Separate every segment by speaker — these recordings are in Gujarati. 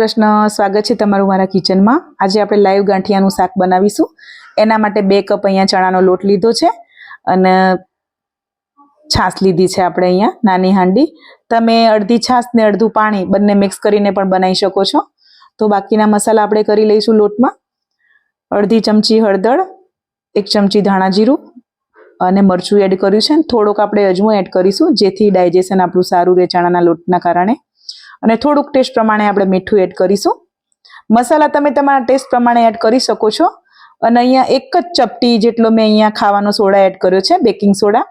Speaker 1: કૃષ્ણ સ્વાગત છે તમારું મારા કિચનમાં. આજે આપણે લાઈવ ગાંઠિયાનું શાક બનાવીશું. એના માટે બે કપ અહીંયા ચણાનો લોટ લીધો છે અને છાશ લીધી છે આપણે અહીંયા, નાની હાંડી. તમે અડધી છાશ ને અડધું પાણી બંને મિક્સ કરીને પણ બનાવી શકો છો. તો બાકીના મસાલા આપણે કરી લઈશું લોટમાં. અડધી ચમચી હળદર, એક ચમચી ધાણા જીરું અને મરચું એડ કર્યું છે. થોડોક આપણે અજમો એડ કરીશું જેથી ડાયજેશન આપણું સારું રહે ચણાના લોટના કારણે. અને થોડુંક ટેસ્ટ પ્રમાણે આપણે મીઠું એડ કરીશું. મસાલા તમે તમારા ટેસ્ટ પ્રમાણે એડ કરી શકો છો. અને અહીંયા એક જ ચપટી જેટલો મેં અહીંયા ખાવાનો સોડા એડ કર્યો છે બેકિંગ સોડા.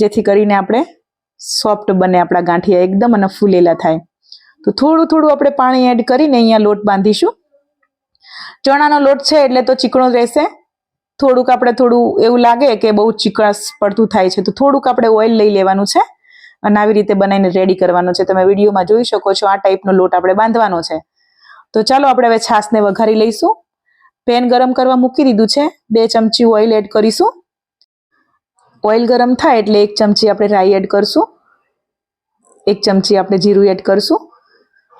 Speaker 1: જેથી કરીને આપણે સોફ્ટ બને આપણા ગાંઠિયા એકદમ અને ફૂલેલા થાય. તો થોડું થોડું આપણે પાણી એડ કરીને અહીંયા લોટ બાંધીશું. ચણાનો લોટ છે એટલે તો ચીકણો રહેશે. થોડુંક આપણે થોડું એવું લાગે કે બહુ ચીકણાશ પડતું થાય છે, તો થોડુંક આપણે ઓઇલ લઈ લેવાનું છે. અને આવી રીતે બનાવીને રેડી કરવાનો છે. તમે વિડીયોમાં જોઈ શકો છો, આ ટાઈપનો લોટ આપણે બાંધવાનો છે. તો ચાલો આપણે હવે છાશને વઘારી લઈશું. પેન ગરમ કરવા મૂકી દીધું છે. બે ચમચી ઓઇલ એડ કરીશું. ઓઇલ ગરમ થાય એટલે એક ચમચી આપણે રાઈ એડ કરશું. એક ચમચી આપણે જીરું એડ કરશું.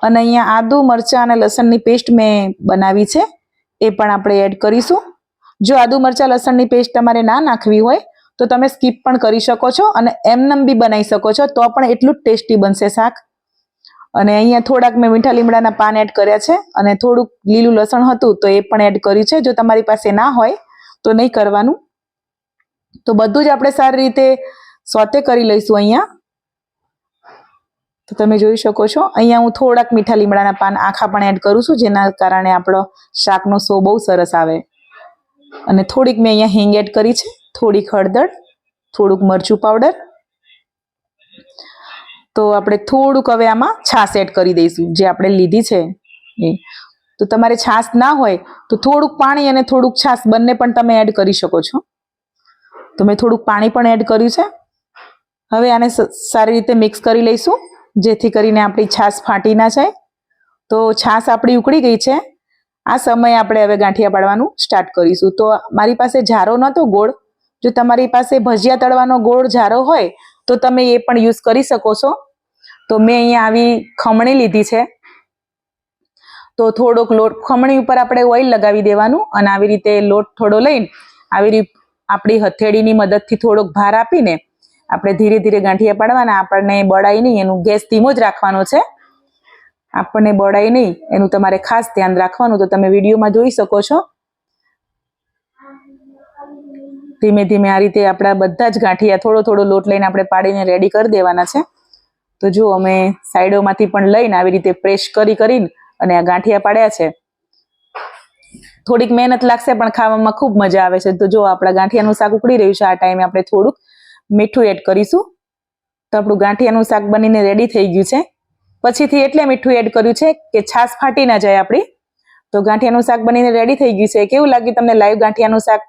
Speaker 1: અને અહીંયા આદુ, મરચાં અને લસણની પેસ્ટ મેં બનાવી છે. એ પણ આપણે એડ કરીશું. જો આદુ, મરચાં, લસણની પેસ્ટ તમારે ના નાખવી હોય તો તમે સ્કીપ પણ કરી શકો છો અને એમનેમ બી બનાવી શકો છો, તો પણ એટલું જ ટેસ્ટી બનશે શાક. અને અહીંયા થોડાક મેં મીઠા લીમડાના પાન એડ કર્યા છે અને થોડુંક લીલું લસણ હતું તો એ પણ એડ કર્યું છે, જો તમારી પાસે ના હોય તો નહીં કરવાનું. તો બધું જ આપણે સારી રીતે સોતે કરી લઈશું અહીંયા. તો તમે જોઈ શકો છો, અહીંયા હું થોડાક મીઠા લીમડાના પાન આખા પણ એડ કરું છું, જેના કારણે આપણો શાકનો સો બહુ સરસ આવે. અને થોડીક મેં અહીંયા હિંગ એડ કરી છે. થોડીક હળદર, થોડુંક મરચું પાવડર તો આપણે થોડુંક હવે આમાં છાશ એડ કરી દઈશું, જે આપણે લીધી છે એ. તો તમારે છાશ ના હોય તો થોડુંક પાણી અને થોડુંક છાશ બંને પણ તમે એડ કરી શકો છો. તો મેં થોડુંક પાણી પણ એડ કર્યું છે. હવે આને સારી રીતે મિક્સ કરી લઈશું, જેથી કરીને આપણી છાશ ફાટી ના જાય. તો છાશ આપણી ઉકળી ગઈ છે. આ સમયે આપણે હવે ગાંઠિયા પાડવાનું સ્ટાર્ટ કરીશું. તો મારી પાસે જારો નહોતો, ગોળ. જો તમારી પાસે ભજીયા તળવાનો ગોળ જારો હોય, તો તમે એ પણ યુઝ કરી શકો છો. તો મેં અહીંયા આવી ખમણી લીધી છે. તો થોડોક લોટ, ખમણી ઉપર આપણે ઓઇલ લગાવી દેવાનું અને આવી રીતે લોટ થોડો લઈને આવી રીતે આપણી હથેળીની મદદથી થોડોક ભાર આપીને આપણે ધીરે ધીરે ગાંઠિયા પાડવાના. આપણને બળાઈ નહીં, એનું ગેસ ધીમો જ રાખવાનો છે. આપણને બળાઈ નહીં, એનું તમારે ખાસ ધ્યાન રાખવાનું. તો તમે વિડીયોમાં જોઈ શકો છો. ધીમે ધીમે આ રીતે આપણા બધા જ ગાંઠિયા થોડો થોડો લોટ લઈને આપણે પાડીને રેડી કરી દેવાના છે. તો જો અમે સાઈડોમાંથી પણ લઈને આવી રીતે પ્રેસ કરી કરીને અને આ ગાંઠિયા પાડ્યા છે, થોડીક મહેનત લાગશે પણ ખાવામાં ખૂબ મજા આવે છે. તો જો આપણા ગાંઠિયાનું શાક ઉકળી રહ્યું છે, આ ટાઈમે આપણે થોડુંક મીઠું એડ કરીશું. તો આપણું ગાંઠિયાનું શાક બનીને રેડી થઈ ગયું છે. પછીથી એટલે મીઠું એડ કર્યું છે કે છાશ ફાટી ના જાય આપણી તો ગાંઠિયાનું શાક બનીને રેડી થઈ ગયું છે. કેવું લાગ્યું તમને લાઈવ ગાંઠિયાનું શાક?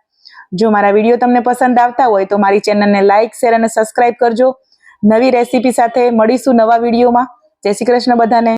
Speaker 1: જો મારા વીડિયો તમને પસંદ આવતા હોય તો મારી ચેનલને લાઈક શેર અને સબસ્ક્રાઇબ કરજો. નવી રેસીપી સાથે મળીશું નવા વિડીયોમાં જય શ્રી કૃષ્ણ બધાને.